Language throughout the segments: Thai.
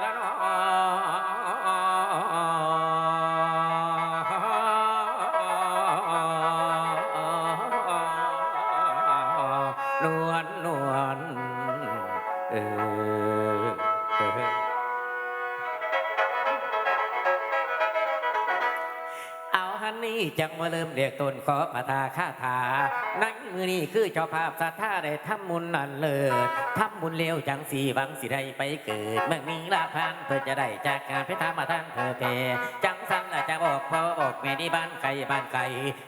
แล้วเจังมาเริ่มเรียกตนขอปทาคาถา นั่งมือนี่คือเจ้าภาพสัทธาได้ทำมุญนั่นเลิศทำบุญเลี้ยวจังสีหวังสิได้ไปเกิดเมื่อมีลาพันเพื่อจะได้จากการพิธามาท่านเธอเพจ สันละจะบอกพอบอกแม่ดีบ้านไก่บ้านไก่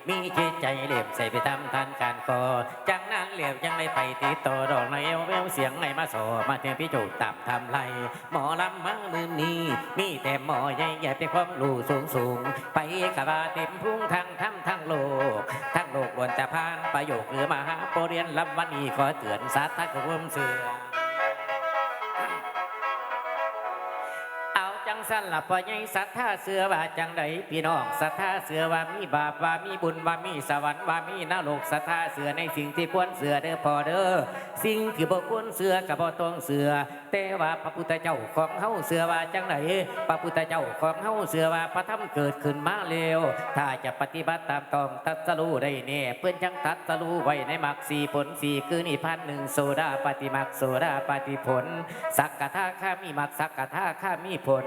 มีจิตใจเหลี่ยมใส่ไปทำทันการก่อจังนั้นเหลี่ยมจังได้ไปติดต่อดอกในเอวเววเสียงไหนมาสอมาเทียมพี่จูตับทำไรหมอลำมังมือนี้มีแต่หมอใหญ่ใหญ่เป็นความรู้สูงสูงไปกะบาเต็มพุ่งทางทั้งทั้งโลกทั้งโลกล้วนจะพานประโยคหรือมหาโปรเรียนลำวันนี้ขอเตือนสัตว์ทักรวมเสือ สั้นละพอใหญ่ศรัทธาเสือว่าจังใดพี่น้องศรัทธาเสือว่ามีบาปว่ามีบุญว่ามีสวรรค์ว่ามีนรกศรัทธาเสือในสิ่งที่ควรเสือเด้อพอเด้อสิ่งที่บ่ควรเสือกับบ่ต้องเสือแต่ว่าพระพุทธเจ้าของเฮาเสือว่าจังใดพระพุทธเจ้าของเฮาเสือว่าพระธรรมเกิดขึ้นมาแล้วถ้าจะปฏิบัติตามต้องตัดสรู้ได้แน่เพื่อนจังตัดสรู้ไว้ในมรรคสี่ผลสี่คือนิพพานหนึ่งโซดาปฏิมรรคโซดาปฏิผล สักกะทาข้ามีมรรคสักกะทาข้ามีผล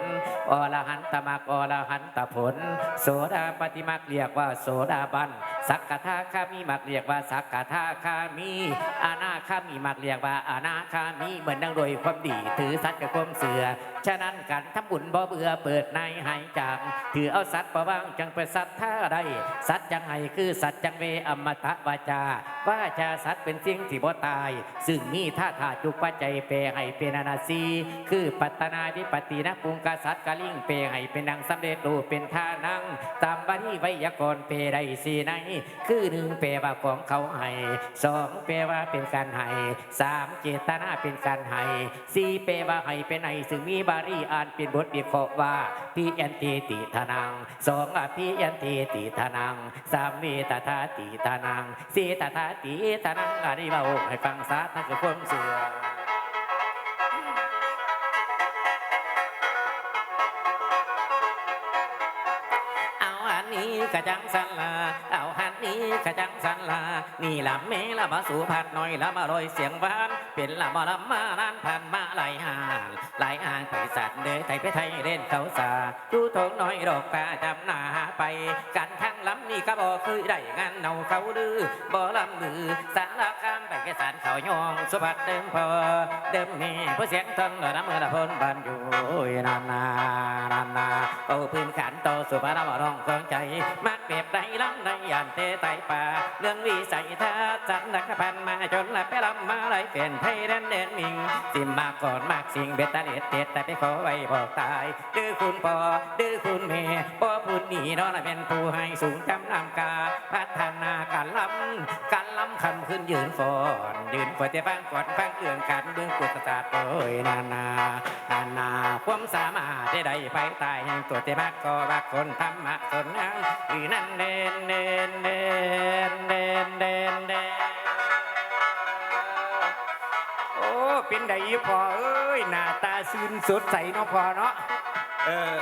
อรหันตมากอรหันตผล โสดาปฏิมากเรียกว่าโสดาบัน สักกะทาข้ามีมรรคเรียกว่าสักกะทาข้ามีอาณาข้ามีมรรคเรียกว่าอาณาข้ามีเหมือนดังโดวยความดี ถือสัตว์กับความเสือฉะนั้นการทำบุญบ่เบื่อเปิดในหายจางถือเอาสัตว์ประว่างจังเป็นสัตว์ท่าใดสัตว์จังไงคือสัตว์จังเวอมตะวาจาว่าจาสัตว์เป็นสิ่งที่บ่ตาย ซึ่งมีท่าทาจุกปัจจัยเปรให้เป็นอนาซีคือปัตตนาธิปตินะปุงกสัตว์กะลิงเปรให้เป็นดังสำเร็จรูปเป็นท่านั่งตามบันีไวยากรเปรใดสีในคือหนึ่งเปรว่าของเขาให้สองเปรว่าเป็นการให้สามเจตนาเป็นการให้สี่เปรว่าให้เป็นให้ซึ่งมีบาลีอ่านเป็นบทวิเคราะห์ว่าพีเอนตีติทนังสองอภิเอนตีติทนังสามเวตถาติทนังสี่ตถาติทนังอันนี้เราให้ฟังซะนั่นคือความเสื่อเอาอันนี้กระจังสันลาเอาอัน นี้กระจังสันลา นี่ละเมละมาสู่ผัดหน่อยละมาลอยเสียงหวาน เป็นละมาละมาล้านผ่านมาหลายหานหลายอ่างไปสัตว์เดยไทยไปไทยเล่นเขาสาดูทงน้อยดอกกาจำหน้าไป กันทั้งลำนี่ก็บอกคือได้งานเนาเขาดื้อบ่ลำมือสารคามไปแกสารเขายองสุภัดเดิมพอเดิมนี่ผู้เสียงทนละน้ำมือละพนบานอยู่นานนานานาโอ้พื้นขันโตสุภาพมาร้องเครื่องใจมักเปียบใดลำในยานเตไตป่า เรื่องวิสัยทัศน์สันนักพันมาจนละไปลำมาไหลเปลี่ยนไทยเด่นเด่นมิง สิมาก่อนมากสิ่งเบ็ดตาเล็ดเต็ดแต่ไปขอไว้บอกตายดื้อคุณพ่อดื้อคุณแม่พ่อพูดหนีนอนละเป็นผู้ให้สูงจำนำกา พัฒนาการล้ำการล้ำคำขึ้นยืนฟอนยืนฟอนแต่ฟังก่อนฟังเรื่องการเบื้องกุศลโอ้ยนานานานาความสามารถได้ใดไปตายแห่งตัวเตมักก็บักคนธรรมะคนนังหรือนั่นเด่นเด่นเด่นเดนเดนเดนโอ้เป็นไดอีพอเอ้ยหน้าตาซื่นสดใสเนาะพอเนาะเออ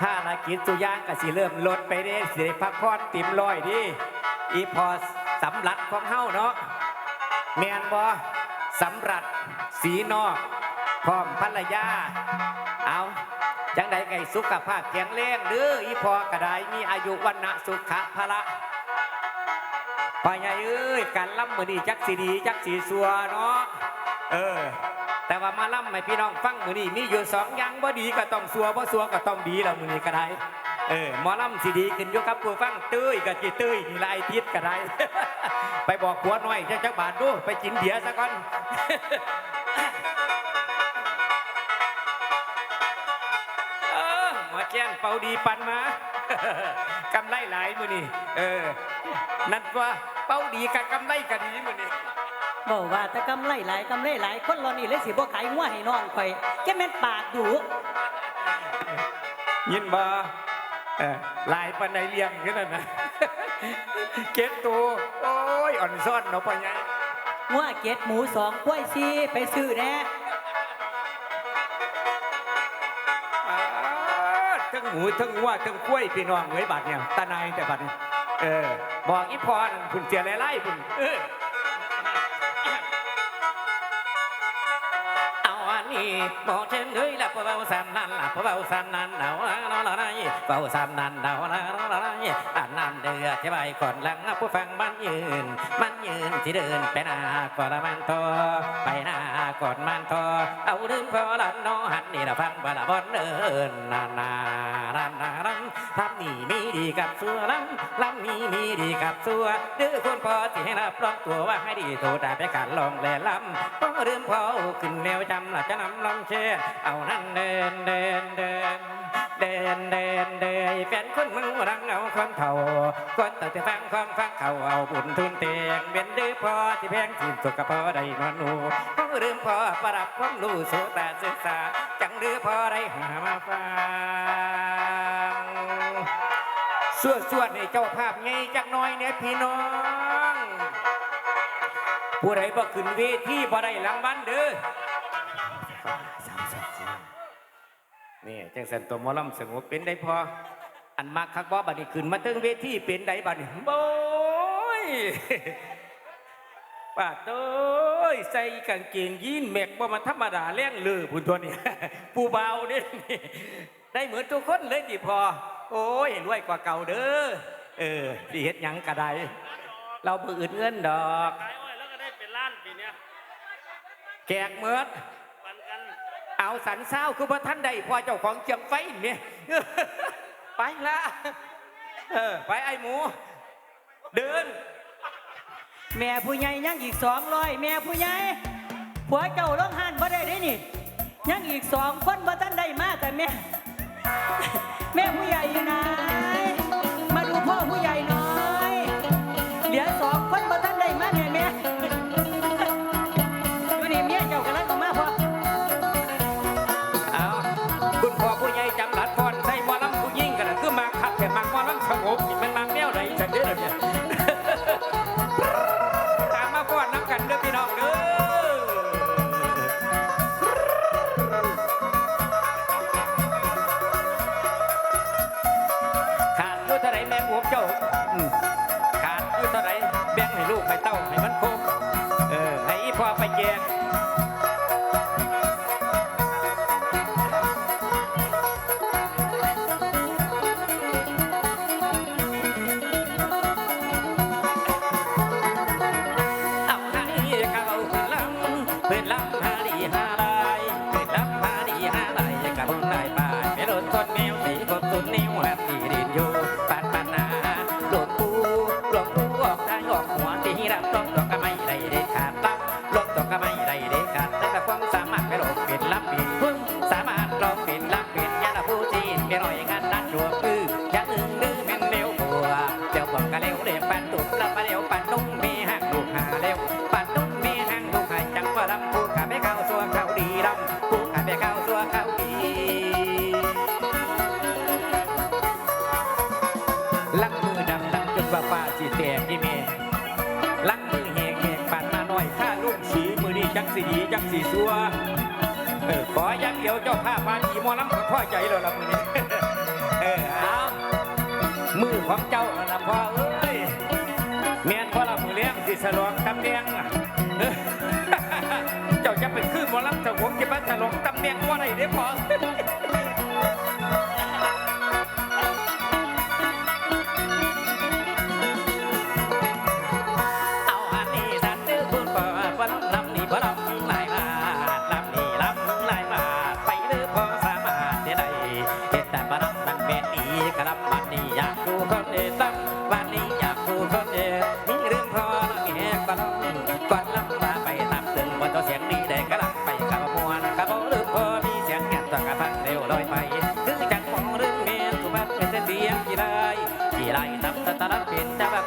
ภารกิจสุย่างก็สิเริ่มลดไปเด้สิได้พักผ่อนติ่มลอยดิอีพอสำลัดของเฮาเนาะแมนบ่สำรัดสีนอกพร้อมภรรยา จังใดไก่สุขภาพแข็งแรงเด้ออีพอกระไดมีอายุวันนะสุขะพละพ่อใหญ่เอ้ยการล่ำมือดีจักสีดีจักสีสัวเนาะเออ แต่ว่ามาล่ำให้พี่น้องฟังมือนี้มีอยู่สองอย่างบ่ดีก็ต้องสัวบ่สัวก็ต้องดีแล้วมือนี้ก็ไดเออมอล่ำสิดีขึ้นอยู่กับผู้ฟังตื้ยกับจีตื้ยนี่ละไอทิศก็ไดไปบอกผัวหน้อยเจ้าจักบาทดูไปกินเบียร์ซะก่อน แจ้นเป่าดีปันมากำไรหลายมือนี่เออ นั่นว่าเป่าดีกับกำไรก็ดีมือนี่บอกว่าแต่กำไรหลายกำไรหลายคนเรานี่เลยสิบ่ขายงัวให้น้องข่อยแค่แม่นปากดูยินบ่เออหลายปันไดเลี้ยงขึ้นนั่นนะเก็บตัวโอ้ยอ่อนซ่อนเนาะพ่อใหญ่งัวเก็ดหมูสองกล้วยซีไปซื้อแน่ หมูทั้งวัวทั้งกล้วยพี่น้องเอ้ยบัดเนี่ยตาในายแต่บัดเนี่ยเออบอกอีพอนั่นคุณเสียไล่ๆคุณเออเอาอันนี้บอกเช่นเฮ้ยละเบาสามนั้นละเบาสามนั้นเดาละละละละเบาสามนั้นเดาละละละละอันนั้นเดือดที่ใบก่อนหลังผู้ฟังมันยืน มันยืนที่เดินไปหน้าก่อนละมันทอไปหน้า ก่อดมันทอเอาลืมพอลัน้อหันนี่ละฟังบาละบอนเอินนานานานาลังทำนี่มีดีกับสัวลังลำนี้มีดีกับสัวเดือคนพอที่ให้รับรองตัวว่าให้ดีโตแต่ไปการลองแลลำพอลืมพอขึ้นแนวจำละจะนำลำเชเอานั่นเดินเดินเดิน เดนเดนเดินแฟนคนมึงรังเอาคนเท่าคนต่างแต่ฟังความฟังเขาเอาบุญทุนเตียงเป็นดื้อพอที่แพงทีมสุขพอได้นอนหนูพอลืมพอประดับความรู้สูตาศึกษา จังดื้อพอได้หามาฟังสวดสวดในเจ้าภาพไงจักน้อยเนี่ยพี่น้อง ผู้ใดบ่ขึ้นเวทีบ่ได้รางวัลเด้อ นี่จังสันตัวหมอลำสงบเป็นได้พอ อันมักคักบ่บัดนี้ขึ้นมาถึงเวทีเป็นได้บัดนี้โบยป้าดเอ้ยใส่กางเกงยีนแม็กบ่มาธรรมดาแรงลือพุ่นตัวนี้ผู้เบาเด้นี่ได้เหมือนทุกคนเลยดิพอ โอ้ยรวยกว่าเก่าเด้อเออสิเฮ็ดหยังก็ได้เราบ่อื่นเงินดอกขายอ้อยแล้วก็ได้เป็นล้านปีเนี้ยแกกเมิดปันกัน เอาสันเศร้าคือพระท่านใดพอเจ้าของเจียงไฟเนี่ยไปละเออไปไอ้หมู เดิน แม่ผู้ใหญ่ยังอีกสองร้อยแม่ผู้ใหญ่ผัวเจ้าร้องหันบ่ได้ได้นี่ ยังอีกสองคนบ่ทันได้มาแต่แม่ แม่ผู้ใหญ่อยู่ไหนมาดูพ่อผู้ใหญ่หน่อย ปันตุบแล้วมาเร็วปันนุ่งมีหักลูกหาเร็วปัดนุ่มมีหางลูกหายจังว่าลำพูขาไปเข้าสัวเข้าดีลำพูขาไปเข้าสัวเข้าดีลังมือดำดำจนว่าฟ้าสีแตกที่เมลังมือแหกแหกปันมาหน่อยข้าลูกสีมือนี้จังสีดีจังสีสัวเออขออยักเดียวเจ้าภาพมาดีมอลำก็พ่อใจแล้วล่ะมือนี้เออเอามือของเจ้าน่ะพ่อเออ ลี้ยงสิสลองตำเนียงเจ้าจะเป็นคือหมอลำสวงจะมาสลองตำเนียงว่าไรเด้อพอ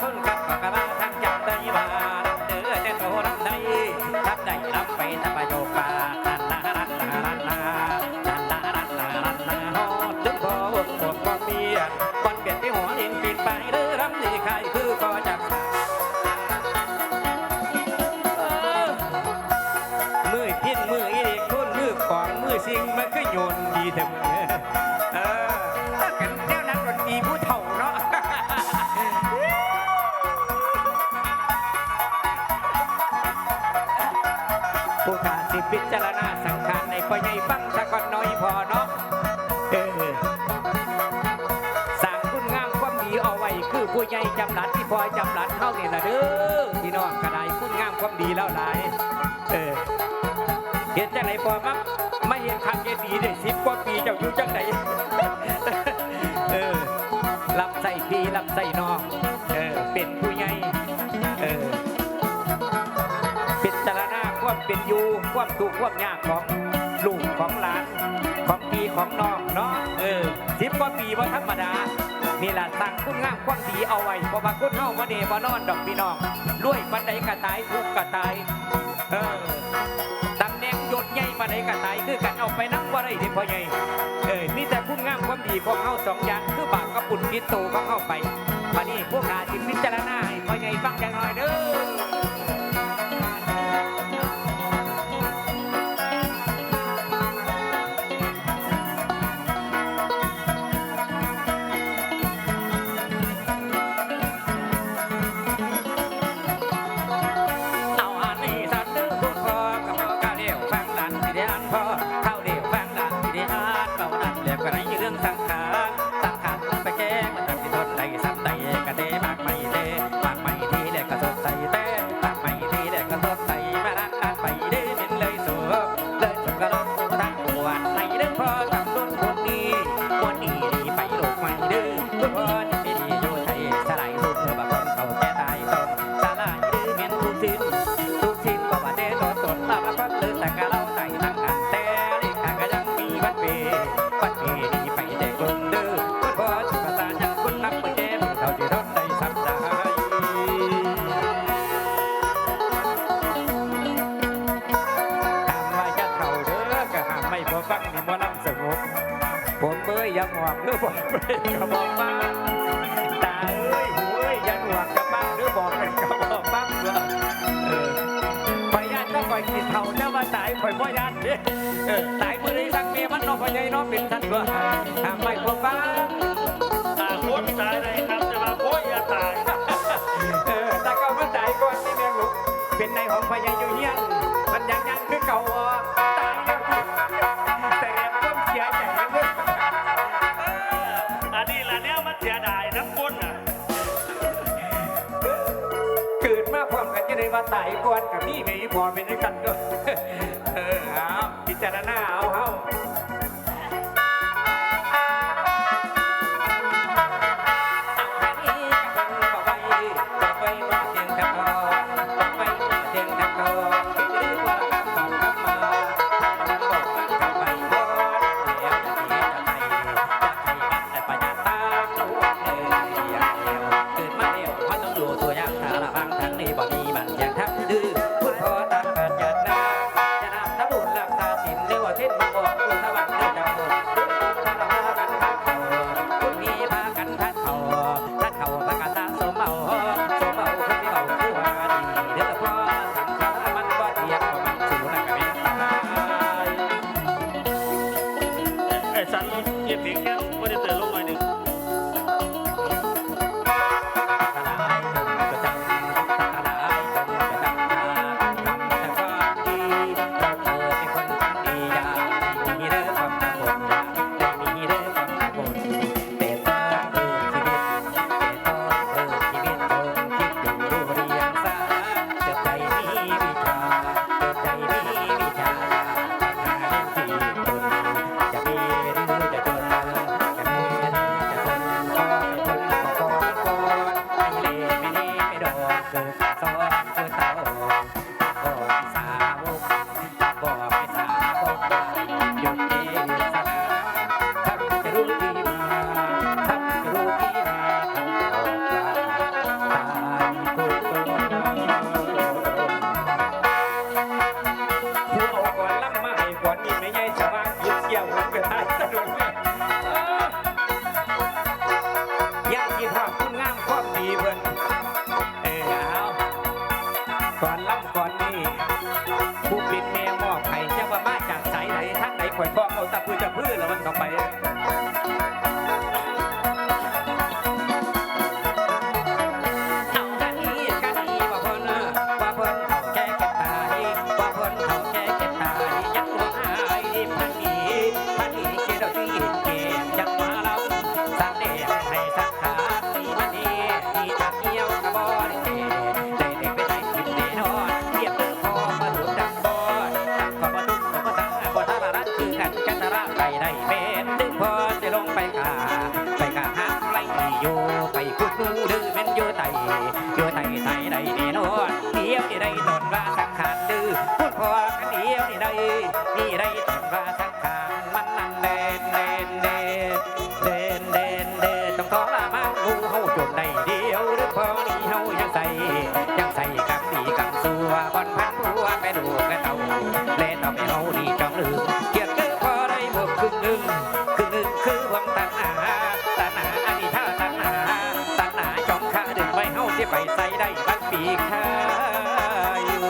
คนกับกระบังทางจำได้ว่ารับเด้อแต่โตรับได้รับได้รับไปถ้าประโยคปาตันนารันนารันนาตันนารันนารันนาฮอดถึงพอวงบอกบอกเมียก่อนเปลี่ยนที่หัวดินปิดไปเด้อรำนี่ใครคือก็จากสาเออมือพินมืออีเด็กทุ่นมือของมือสิงมันก็โยนดีแต่มือเพิจารณาสังขารในพ่อใหญ่ฟังสะกอนน้อยพอเนาะเออสร้างคุณงามความดีเอาไว้คือผู้ใหญ่จำรัดที่พอจำรัดเท่านี่ละเด้อพี่น้องกระไดคุณงามความดีแล้วหลายเออเห็นจังไหนพอมั้งไม่เห็นคันเจดีได้สิบกว่าปีเจ้าอยู่จังไหนเออรับใส่พี่รับใส่น้องเออเป็นผู้ใหญ่ เป็นอยู่ความถูกข์ความยากของลูกของหลาน ของพี่ของน้องเนาะเออสิบกว่าปีว่าธรรมดานี่แหละสั่งคุณงามความดีเอาไว้เพราะว่าคุณเฮามาเดบ่นอนดอกพี่น้องรวยปันใดกระตายทุกข์กระตายเออตำแหน่งยศใหญ่ปันใดกระตายคือกันเอาไปนั่งว่าไรที่พ่อใหญ่เออมีแต่คุณงามความดีของเฮาสองอย่างคือบาปกับปุ่นพิษโตของเฮาไปมานี่พวกนาจิพิจารณาให้พ่อใหญ่ฟังจังหน่อยเด้อ อ้ยอยังหวกเด้อบอกเอ้ยก็บอกมางตาเอ้ยหูเอ้ยยังหวกกับบ้างเด้อบอกกันก็บอกบ้างว่าเออข่อยย่านก็ข่อยกินเท่าเจ้ามาตายข่อยบ่ย่านเด้ออตายมื้อนี้สักเมีมันนอกพ่อใหญ่นอกเป็นท่านก็ทำไม่พอฟ้างตาโคตรตายเลยครับจะมาโค้ยอย่าตายเออแต่ก็มันตายก่อนนี่แม่ลูกเป็นในของพ่อใหญ่อยู่เฮียนมันยังยังคือเก่าอะตา พร้อมาตายก่อนกับนี่ไม่พอเป็นด้วยกันก็เออเอาพิจารณาเอาเฮาเอา ก่อนล่ำก่อนนี่ผู้ปิดแม่มอบให้จะว่ามาจากสายไหนทางไหนข่อยทองเอาตะพื้นตะพื้นแล้วมันเข้าไป อยู่ไทยไทยใดแน่นอนเดียวนี่ได้ตนว่าสังขารดื้อพูดพอกันเดียวนี่ได้นี่ได้ตนว่าสังขารมันนั่นเด่นเด่นเด่นเด่นเด่นเด่นต้องขอลามางูเฮาจมได้เดียวหรือพอนี่เฮายังใส่ยังใส่กังดีกังสัวบอนพันผัวไปดูกันเต่าเล่นต่อไปเฮานี่จำลืมเกียรติคือพอได้บวกครึ่งหนึ่ง ใส่ได้บันปีข้าอยู่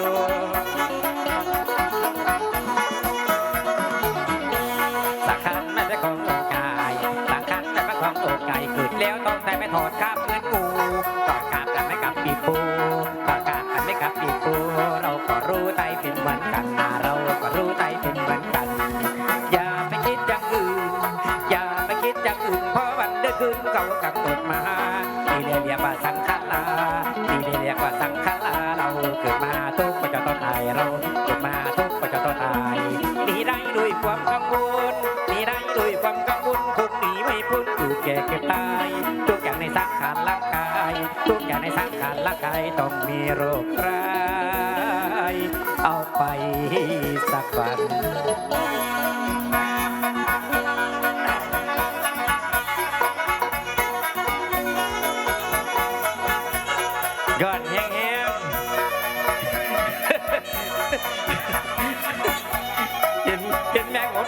สังขารไม่ใช่ของโลกายสังขารไม่ใช่ของโลกายเกิดแล้วต้องแต่ไม่ถอดกาบเหมือนงูถอดกาบแต่ไม่กลับปีปูถอดกาบแต่ไม่กลับปีปูเราก็รู้ใจเป็นเหมือนกันเราก็รู้ใจเป็นเหมือนกัน เพราะวันเดือนคืนเขากำหนดมาที่เรียกว่าสังขารลาที่เรียกว่าสังขารลาเราเกิดมาทุกข์ก็จะต้องตายเราเกิดมาทุกข์ก็จะต้องตายหนีได้ด้วยความกังวลหนีได้ด้วยความกังวลคงหนีไม่พ้นอยู่แก่เก็บตายทุกอย่างในสังขารร่างกายทุกอย่างในสังขารร่างกายต้องมีโรคร้ายเอาไปสักวัน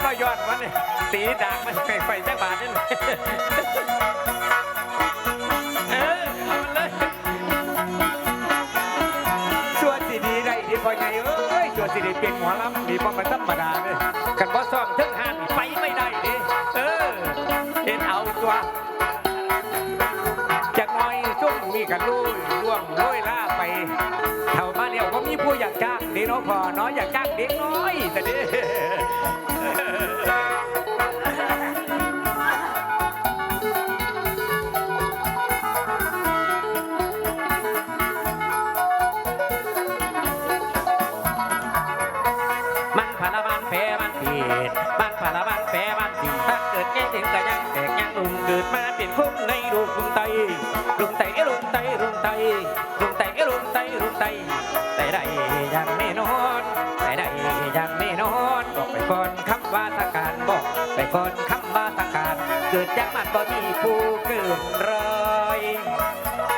เห็นมงผมก็ยอดมันเลยตีดากมันไฟไฟจักบาทนี่เออเอามันเลยส่วนสีดีได้ดีพอไงเอ้ยส่วนสีดีเป็นหมอลำมีพอมันธรรมดาเลยกันบ่ซ้อมถึงห้านไปไม่ได้ดิเออเห็นเอาตัวจากน้อยช่วงมีกันลุยล่วงโรยล่าไปเท่า แล้วก็มีผู้อยากจ้างดีเนาะพอเนาะอยากจ้างเด็กน้อยแต่ดิมันพาละมันแพ้มันผิดมันพาละมันแพ้มันผิดถ้าเกิดแก่ถึงก็ยังแตกยังลุงเกิดมาเป็นคนในรูปลุงไตลุงไตเอ้ลุงไตลุงไตลุงไต ไตลุงไตแต่ใดยังไม่นอนแต่ใดยังไม่นอนบอกไปก่อนคำว่าทางการบอกไปก่อนคำว่าทางการ เกิดจากมันบ่มีผู้เกินรอย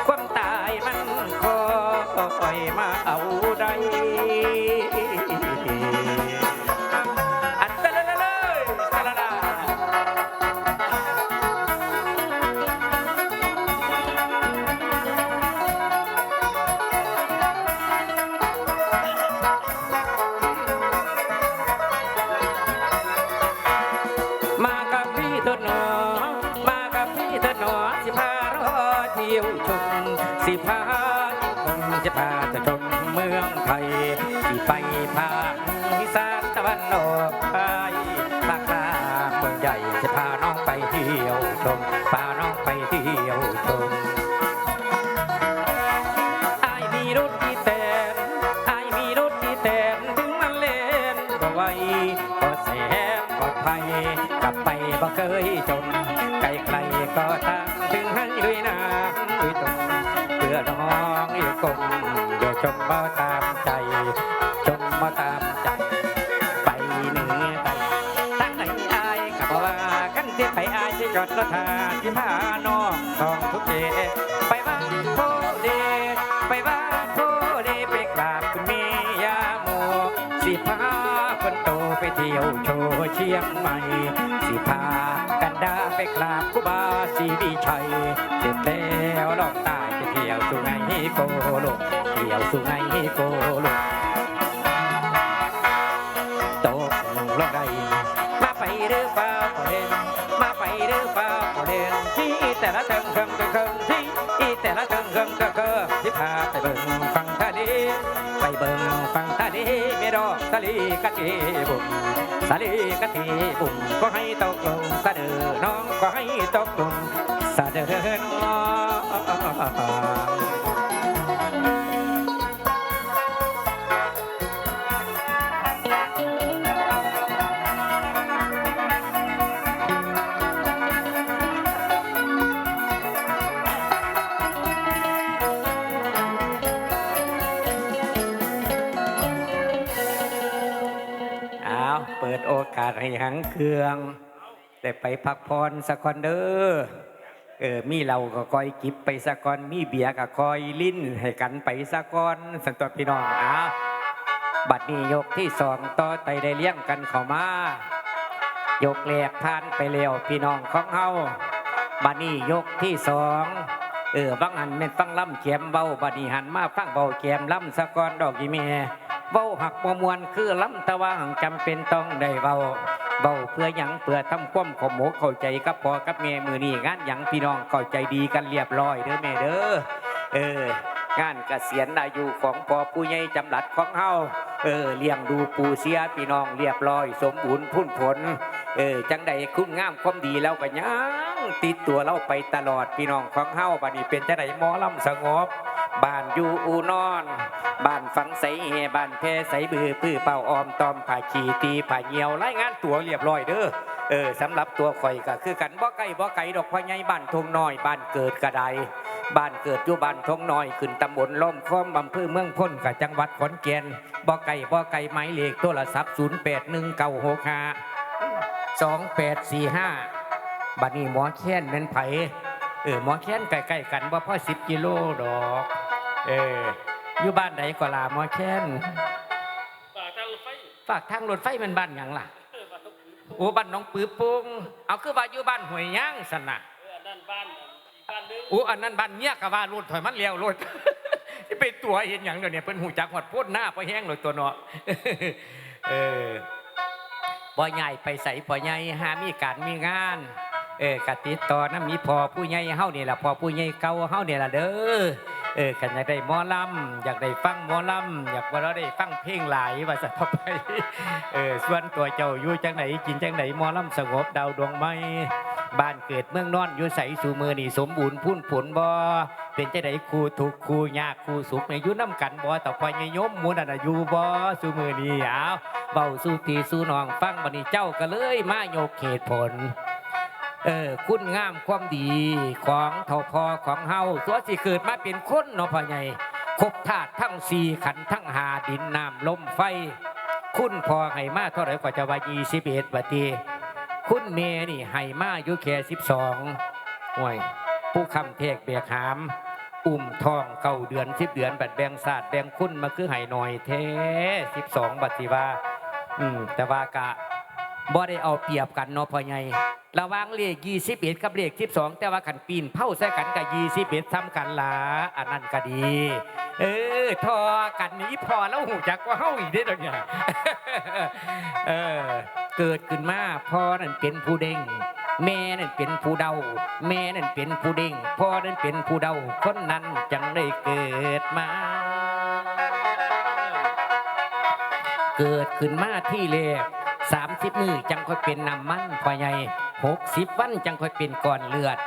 ความตายมันคอยมาเอา สิพาชมจะพาจะชมเมืองไทยสิไปภาคอีสานตะวันออกไปภาคกลางเมืองใหญ่จะพาน้องไปเที่ยวชมพาน้องไปเที่ยวชมไอายมีรถที่แตนอายมีรถที่แตนถึงมันเล่นบ่ไวก็แสนปลอดภัยกลับไปบ่เคยจนไกลไกลก็ตามถึงให้ด้วยน้ำด้วยตรง อน้องอยู่กลมเดี๋ยวชมบ่ตามใจชมบ่ตามใจ ไปเหนือไปตั้งไหนอายกับว่ากันที่ไปอายที่จอดรถทาที่พาน้องทองทุกเจไปบ้านโพเดไปบ้านโพเดไปกราบคุณแม่ยาโมสิพาคนโตไปเที่ยวโชว์เชียงใหม่สิพา ดาไปกราบกูบาศีวิชัยเสร็จแล้วลองตายไปเที่ยวสุไงโกลกเที่ยวสุไงโกลกตกลงได้มาไป หรือเปล่าก็เห็นมาไปหรือเปล่าก็เห็นที่แต่ละเทิงเทิงเทิงเทิงที่อีแต่ละเทิงเทิงเทิงเทิงที่พาไปเบิ่งฟังทะเลไปเบิ่งฟังทะเลไม่ดอกทะเลกะเทบุ่มทะเลกะเทบุ่มก็ให้ตกลงสะเดือน้องก็ให้ตกลงสะเดือน้อง โอกให้หังเครื่องได้ไปพักผ่อนสักคนเด้อเออมีเราก็คอยกิบไปสักก่อนมีเบียร์ก็คอยลิ้นให้กันไปสักก่อนสันตัวพี่น้องอะบัดนี้ยกที่สองต่อไตได้เลี้ยงกันเข้ามายกแรกผ่านไปแล้วพี่น้องของเฮาบัดนี้ยกที่สองเออบางอันเป็นฟังล่ำเขียมเบาบัดนี้หันมาฟังเบาเขียมล่ำสะกอนดอกยีเม เบาหักมมวนคือล่ำตะว่าหังจำเป็นต้องได้เบาเบาเพื่อหยังเพื่อทำความขมโมเข้าใจกับพ่อกับเมมือนี่งานหยังพี่น้องเข้าใจดีกันเรียบร้อยเด้อแม่เด้อเอองานเกษียณอายุของพ่อผู้ใหญ่จำหลัดของเฮาเออเลี้ยงดูปูเสียพี่น้องเรียบร้อย สมบูรณ์พุ่นผล เออจังใดคุณงามความดีแล้วก็ยังติดตัวเราไปตลอดพี่น้องของเฮาบัดนี้เป็นจังใดหมอลำสงบบ้านอยู่อูนอน บ้านฝังใสเฮบ้านแพใสบือปื้อเป่าออมตอมผ่าขีตีผ่าเหี่ยวรายงานตัวเรียบร้อยเด้อเออสำหรับตัวข่อยก็คือกันบ่ไก่บ่ไก่ดอกพ่อใหญ่บ้านทงน้อย บ้านเกิดกระไดบ้านเกิดอยู่บ้านทงน้อยขึ้นตำบลล่มค้อมอำเภอเมืองพ้นกับจังหวัดขอนแก่นบ่ไก่บ่ไก่ไม้เลขโทรศัพท์081965สองแปดสี่ห้าบัดนี้หมอแค้นเป็นไผเออหมอแค้นใกล้ๆกันว่พ่อสิบกิโลดอก เออ อยู่บ้านใดก็ลาหมอแค้นปากทางรถไฟฝากทางรถไฟมันบ้านหยังล่ะ เออบ้านต้องปืนโอ้บ้านน้องปื้อปุงเอาคือว่าอยู่บ้านห้วยย่างสันน่ะเอออันนั่นบ้านอีกบ้านนึงโอ้อันนั้นบ้านเมียกะว่ารถถอยมันเลี้ยวรถที่เป็นตัวเห็นหยังเดี๋ยวนี้เพิ่นหูจักหอดโพ่นหน้าพอแห้งเลยตัวเนาะ เออบ่ใหญ่ไปใส่บ่ใหญ่หามีการมีงาน เออกะติดต่อนะมีพอผู้ใหญ่เฮานี่ล่ะพอผู้ใหญ่เก่าเฮานี่ล่ะเด้อ เออคันอยากได้หมอลำอยากได้ฟังหมอลำอยากว่าเราได้ฟังเพลงหลายว่าซะต่อไปเออส่วนตัวเจ้าอยู่จังไหนกินจังไหนหมอลำสงบดาวดวงไม้บ้านเกิดเมืองนอนอยู่ใสสู่มือนี่สมบูรณ์พุ่นผลบ่เป็นจังไดครูทุกครูยากครูสุขในอยู่น้ำกันบ่ต่อไปยยมมูนันอยู่บ่สู่มือนี่เอาเบาสู่พี่สู่น้องฟังบัดนี้เจ้าก็เลยมาโยกเหตุผล เออคุณงามความดีของเท่าพอของเฮาตัวสิเกิดมาเป็นคนเนาะพ่อใหญ่ครบธาตุทั้งสี่ขันทั้งหาดินน้ำลมไฟ คุณพอให้มาเท่าไหร่กว่าจะว่ายี่สิบเอ็ดบัดทีคุณเมนี่ให้มาอยู่แค่สิบสองห่วยผู้คำเทกเบียกหาม อุ้มทองเก้าเดือนสิบเดือนบัดแบงศาสตร์แบงคุณมาคือให้หน่อยเทสิบสองบัดสิว่า อืมแต่ว่ากะ บ่ได้เอาเปรียบกันเนาะพ่อใหญ่ระว่างเลข21กับเลข12แต่ว่าขันปีนเผาใส่กันกับ21ทำกันละอันนั้นก็ดี เออ ทอกันนี้พอแล้วหูจักว่าเฮาอีกได้อดอกเนี่ยเออ เกิดขึ้นมาพ่อนั่นเป็นผู้เด้งแม่นั่นเป็นผู้เดา แม่นั่นเป็นผู้เด้งพ่อนั่นเป็นผู้เดา คนนั้นจังได้เกิดมา เกิดขึ้นมาที่เลข สามสิบมือจังค่อยเป็นน้ำมันพ่อใหญ่หกสิบวันจังค่อยเป็นก้อนเลือด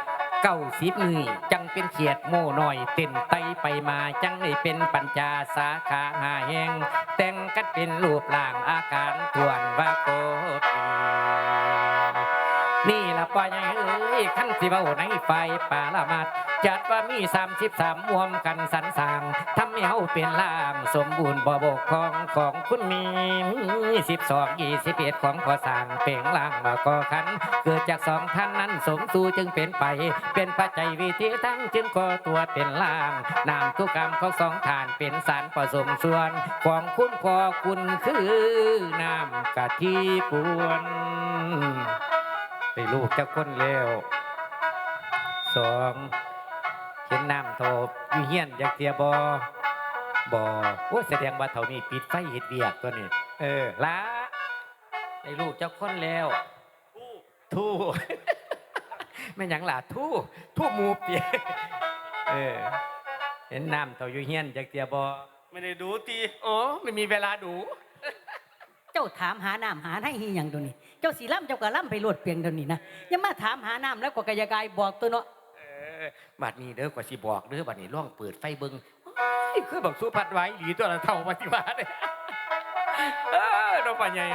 เก้าสิบมือจังเป็นเขียดโม่หน่อยเต้นไตไปมาจังได้เป็นปัญจาสาขาหาแหงแต่งกันเป็นรูปร่างอาการทวนว่าโกปีนี่ละพ่อใหญ่เอ้ยขั้นสิเบาในไฟป่าละมัดจัดว่ามีสามสิบสามมวมกันสรรสางทำให้เป็นล่างสมบูรณ์บ่บกของของคุณมีสิบสองยี่สิบเอ็ดของพอสร้างเป่งล่างมาก่อขัน เกิดจากสองท่านนั้นสมสู่จึงเป็นไป เป็นปัจจัยวิธีทั้งจึงก่อตัวเป็นล่างนามทุกกรรมของสองฐานเป็นสารผสมส่วนของคุณพอคุณคือน้ำกะทิกวนไปลูกเจ้าคนแล้วสองเห็นน้ำโทบอยู่เฮียนอยากเสียบอ บอโอ้แสดงว่าเท่านี้ปิดไฟเห็ดเวียกตัวนี้ เออละไอ้ลูกเจ้าคนแล้วผู้ทู่แม่นหยังล่ะทู่ทู่หมูเปียเออ เห็นน้ำเท่าอยู่เฮียนอยากเสียบอไม่ได้ดูตีโอ้ไม่มีเวลาดู เจ้าถามหาน้ำหาให้ฮีหยังตัวนี้ เจ้าสีล่ำเจ้าก็ล่ำไปโลดเพียงตัวนี้นะอย่ามาถามหาน้ำแล้วก็กระยากายบอกตัวเนาะเออบัดนี้เด้อกว่าสิบอกเด้อบัดนี้ล่องเปิดไฟเบิงโอ้ย คือบอกสู้พัดไว้หลีตัวละเท่ามาสิบาทเนี่ยเออน้องปัญญา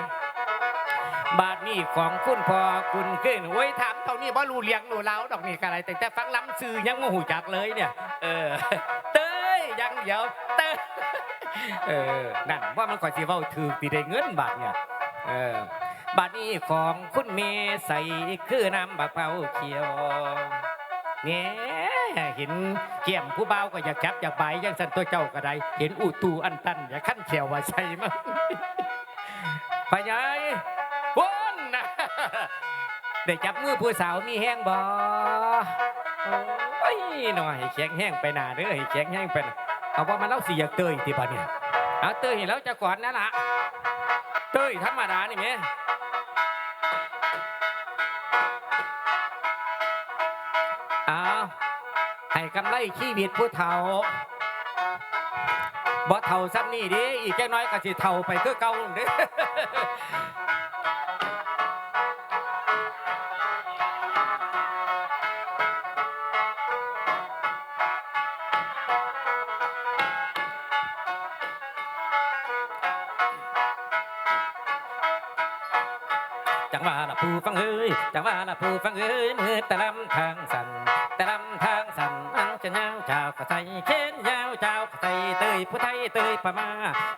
บาทนี้ของคุณพอคุณขึ้นโอ้ยถามเท่านี้บ่รู้เลี้ยงรู้เล้าดอกนี่กะไรแต่แต่ฟังล้ำซื่อยังโมหูจักเลยเนี่ย เออ เต้ยยังเดียวเต้ยเออนั่นว่ามันก่อนสิเว้าถือปีได้เงินบาทเนี่ยเออบัดนี้ของคุณเมใส่คือน้ำบักเผาเขียวเนี่ย เห็นเกี่ยมผู้เบาก็อยากจับอยากไปยังสันตัวเจ้าก็ได้ เห็นอูตูอันตันอยากขั้นเขียวว่าใช่มั้งพะยายวนนะได้จับมือผู้สาวมีแห้งบ่โอ้ยหน่อยแข็งแห้งไปหนาเด้อแข็งแห้งไปนาเอาว่ามันเล่าสิอยากเตยที่บ้านเนี่ยเอาเตยให้แล้วจะก่อนนั่นล่ะเตยธรรมดานี่แหม ให้กำไรชีวิตผู้เฒ่าบ่เฒ่าซ้ำนี่ดิอีกแค่น้อยก็สิเฒ่าไปคือเก่าเด้อจังหวะละผู้ฟังเอ้ยจังหวะละผู้ฟังเอ้ยมือตะลำทางสั่น ผู้ไทยเตยปะมา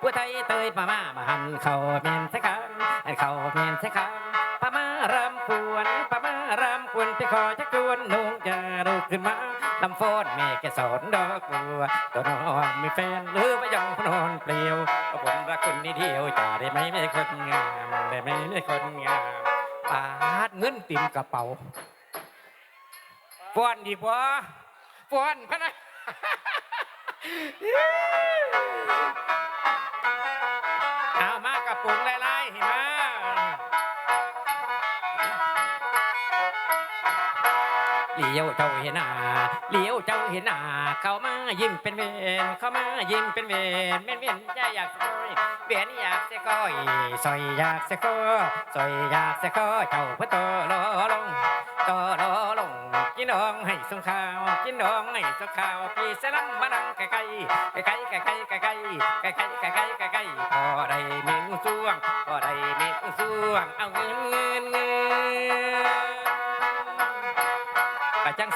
ผู้ไทยเตยปะมามาหันเข่าเมียนใส่กันให้เข่าเมียนใส่กันปะมารำควรปะมารำควรไปขอจักจวนนุ่งจะลุกขึ้นมาลำโฟนแม่แกสอนดอกบัวตัวน้องมีแฟนหรือว่ายังพนอนเปลี่ยวผมรักคนนี้เดียวจะได้ไหมไม่คนงามได้ไหมไม่คนงามปาดเงินติมกระเป๋าฟ้อนดีกว่าฟ้อนพะนะ ลี้ยวเจ้าเห็นหน้าเลี้ยวเจ้าเห็นหน้าเข้ามายิ้มเป็นเวนเข้ามายิ้มเป็นเวนเม่นเม่นใจอยากสก้อยเวียนอยากเสก้อยซอยอยากเสก้อซอยอยากเสก้อเจ้าพระโตโลลงโตโลลงกินน้องให้สงข้าวกินน้องให้สงข้าวพี่เสลัมมานังไกลไกลไกลไกลไกลไกลไกลไกลไกลไกลไกลไกลไกลพอได้เมงสวงพอได้เมงสวงเอาเงินเงิน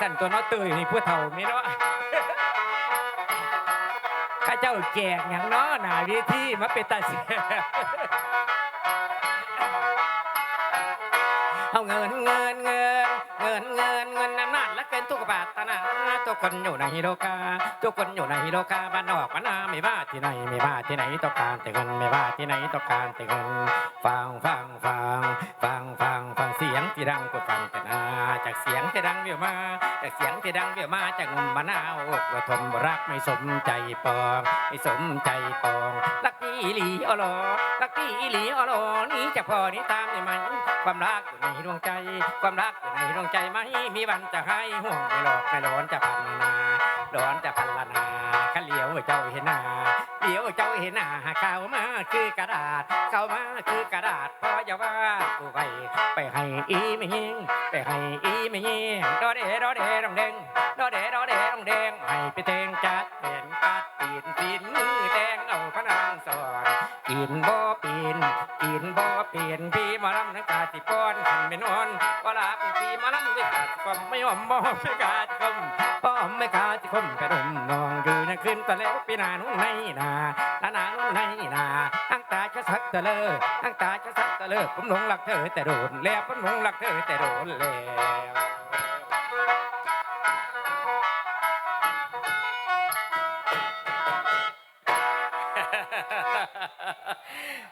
สั่นตัวเน้อเตยนี่ผู้เฒ่านี่เนาะข้าเจ้าแจกอย่างเนาะหนาวิธีมาเป็นตาเสีย เอาเงินเงินเงินเงินเงินเงินอำนาจและเกินทุกบาทตนาทุกคนอยู่ในโลกาทุกคนอยู่ในโลกาบ้านนอกบ้านนาไม่ว่าที่ไหนไม่ว่าที่ไหนต้องการแต่เงินไม่ว่าที่ไหนต้องการแต่เงินฟังฟังฟังฟังฟังฟังเสียงที่ดังกดฟังแต่นาจากเสียงที่ดังเบี่ยวมาจากเสียงที่ดังเบี่ยวมาจากงมมะนาวว่าทมรักไม่สมใจปองไม่สมใจปองรักพี่หลีออลรักพี่หลีออลนี่จะพอนี่ตามได้ไหม ความรักอยู่ในดวงใจ ความรักอยู่ในดวงใจไม่มีวันจะให้ห่วงไม่หลอกไม่ร้อนจะพันนาร้อนจะพันละนาข้าเหลียวเจ้าเห็นหน้าเหลียวเจ้าเห็นหน้าเข้ามาคือกระดาษ เข้ามาคือกระดาษพออย่าว่ากูไปไปให้อีไม่ยิงไปให้อีไม่ยิงดอเดดอเดดองเด้งดอเดดอเดดองเด้งให้ไปเตงจัดเป็นกัดปีนปีนมือแดงเอาพระนางสอ กินบ่ปีนกินบ่เปลี่ยนพี่มาลำนักกาติป้อนขันไม่นอนว่าลาปีพี่มาลำไม่ขาดคมไม่ยอมบ่ไม่กาติคมป้อมไม่กาติคมกระดมนองอยู่นั่นขึ้นตะแล้วปีนานุ่นในนาหนานานุ่นในนาอังตาจะสักตะเลออังตาจะสักตะเลอผมหลงรักเธอแต่โดนแล้วผมหลงรักเธอแต่โดนแล้ว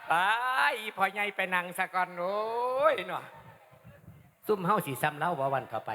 ไปพ่อใหญ่ไปนั่งสะก่อนโอ้ยเนาะซุ่มเฮาสีซ้ำเล่าว่าวันต่อไป